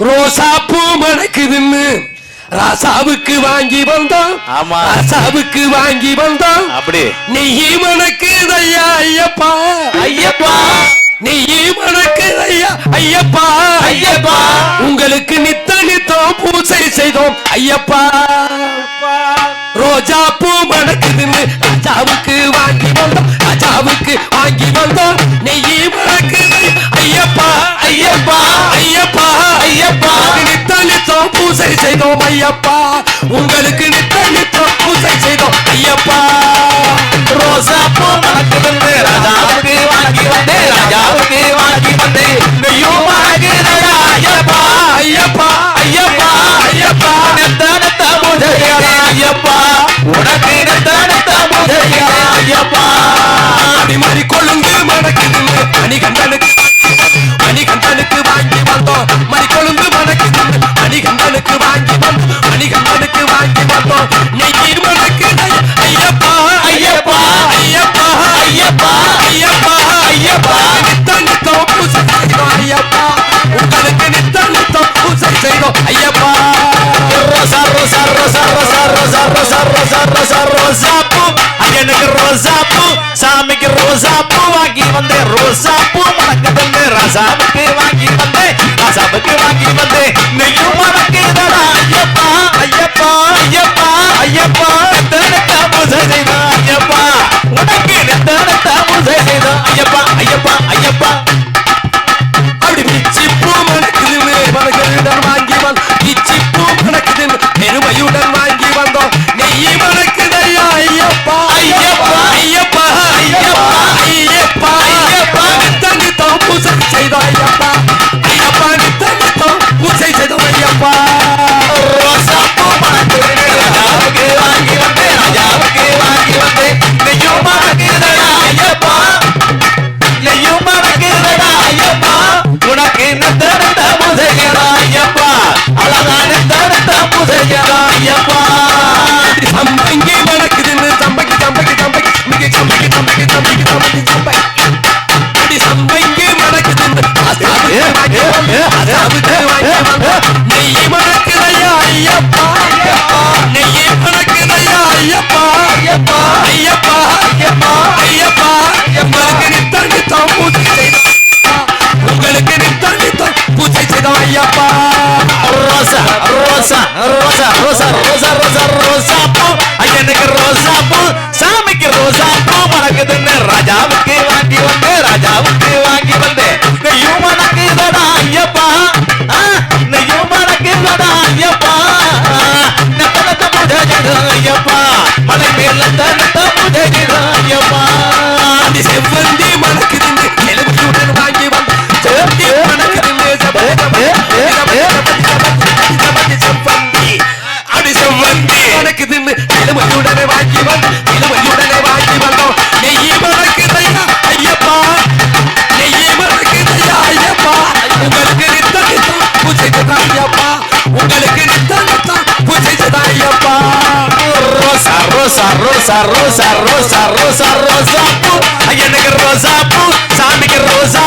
ரோசா பூ மணக்குதுன்னு ராசாவுக்கு வாங்கி வந்தோம். ஆமா. ராசாவுக்கு வாங்கி வந்தோம். அப்படி. நெய் மணக்குது ஐயா ஐயப்பா. ஐயப்பா. நெய் மணக்குது ஐயா ஐயப்பா. ஐயப்பா. உங்களுக்கு நித்த நித்தம் பூசை செய்தோம் ஐயப்பா. ரோஜா பூ மணக்குதுன்னு ராஜாவுக்கு வாங்கி வந்தோம் ராஜாவுக்கு வாங்கி வந்தோம். நெய் மணக்குது பூசை செய்தோம் ஐயப்பா. உங்களுக்கு நித்த நித்த பூசை செய்தோம் ஐயப்பா. ரோசா ஐயப்பா. ரோசா ரோசா ரோசா ரோசா ரோசா ரோசா ரோசா ரோசா ரோசா பூ. ஐயனுக்கு ரோசா பூ சாமிக்கு ரோசா பூ வாங்கி வந்தேன் ரோசா பூ மணக்குதுன்னு ராசாவுக்கு வாங்கி வந்தேன் ராசாவுக்கு வாங்கி வந்தேன் நெய்யும் ரோசா ரோசா ரோசா ரோசா ரோசா ரோசா பூ. ஐயனுக்கு ரோசா பூ சாமிக்கு ரோசா பூ. மணக்குதுன்னு ராஜாவுக்கு வாங்கி வந்தேன் ராஜாவுக்கு மணக்குதுன்னு எலும்புடனே வாங்கி வந்த எலும்புடனே வாங்கி வந்தோம் நெய் மணக்குதையா ஐயப்பா. நெய் மணக்குதையா ஐயப்பா. உங்களுக்கு நித்த நித்தம் பூஜை ஐயப்பா. உங்களுக்கு நித்த நித்தம் பூஜை ஐயப்பா. ரோசா ரோசா ரோசா ரோசா ரோசா ரோசா ரோசா பூ. ஐயனுக்கு ரோசா பூ சாமிக்கு ரோசா